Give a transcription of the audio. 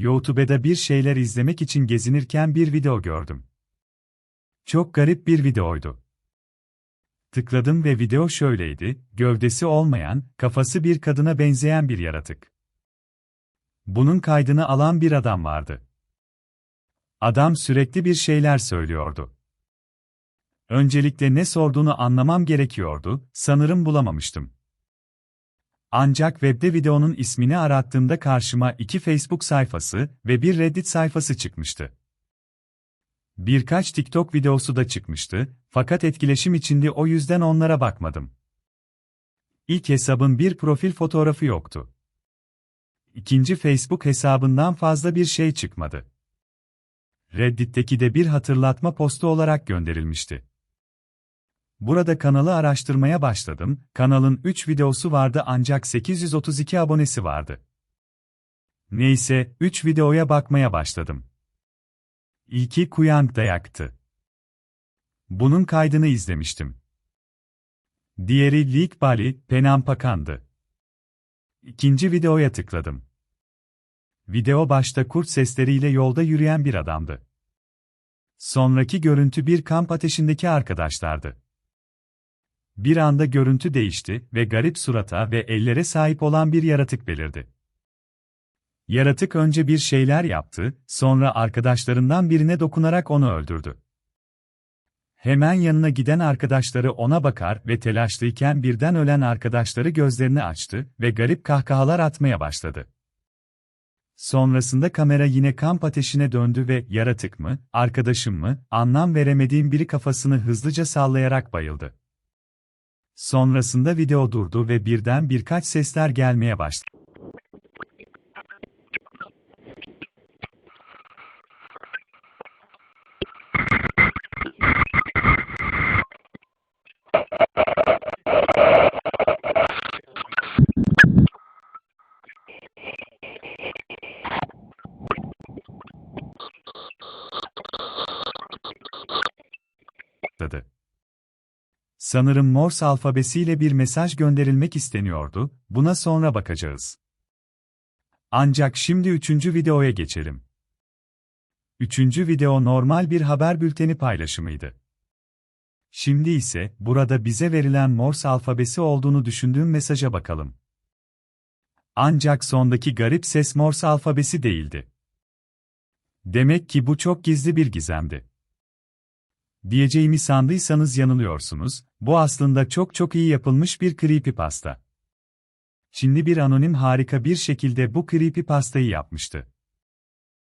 YouTube'da bir şeyler izlemek için gezinirken bir video gördüm. Çok garip bir videoydu. Tıkladım ve video şöyleydi, gövdesi olmayan, kafası bir kadına benzeyen bir yaratık. Bunun kaydını alan bir adam vardı. Adam sürekli bir şeyler söylüyordu. Öncelikle ne sorduğunu anlamam gerekiyordu, sanırım bulamamıştım. Ancak webde videonun ismini arattığımda karşıma iki Facebook sayfası ve bir Reddit sayfası çıkmıştı. Birkaç TikTok videosu da çıkmıştı, fakat etkileşim içinde o yüzden onlara bakmadım. İlk hesabın bir profil fotoğrafı yoktu. İkinci Facebook hesabından fazla bir şey çıkmadı. Reddit'teki de bir hatırlatma postu olarak gönderilmişti. Burada kanalı araştırmaya başladım, kanalın 3 videosu vardı ancak 832 abonesi vardı. Neyse, 3 videoya bakmaya başladım. İlki Kuyang Dayak'tı. Bunun kaydını izlemiştim. Diğeri Lik Bali, Penampakan'dı. İkinci videoya tıkladım. Video başta kurt sesleriyle yolda yürüyen bir adamdı. Sonraki görüntü bir kamp ateşindeki arkadaşlardı. Bir anda görüntü değişti ve garip surata ve ellere sahip olan bir yaratık belirdi. Yaratık önce bir şeyler yaptı, sonra arkadaşlarından birine dokunarak onu öldürdü. Hemen yanına giden arkadaşları ona bakar ve telaşlıyken birden ölen arkadaşları gözlerini açtı ve garip kahkahalar atmaya başladı. Sonrasında kamera yine kamp ateşine döndü ve yaratık mı, arkadaşım mı, anlam veremediğim biri kafasını hızlıca sallayarak bayıldı. Sonrasında video durdu ve birden birkaç sesler gelmeye başladı. Sanırım Morse alfabesiyle bir mesaj gönderilmek isteniyordu, buna sonra bakacağız. Ancak şimdi üçüncü videoya geçelim. Üçüncü video normal bir haber bülteni paylaşımıydı. Şimdi ise, burada bize verilen Morse alfabesi olduğunu düşündüğüm mesaja bakalım. Ancak sondaki garip ses Morse alfabesi değildi. Demek ki bu çok gizli bir gizemdi. Diyeceğimi sandıysanız yanılıyorsunuz, bu aslında çok çok iyi yapılmış bir creepypasta. Şimdi bir anonim harika bir şekilde bu creepypastayı yapmıştı.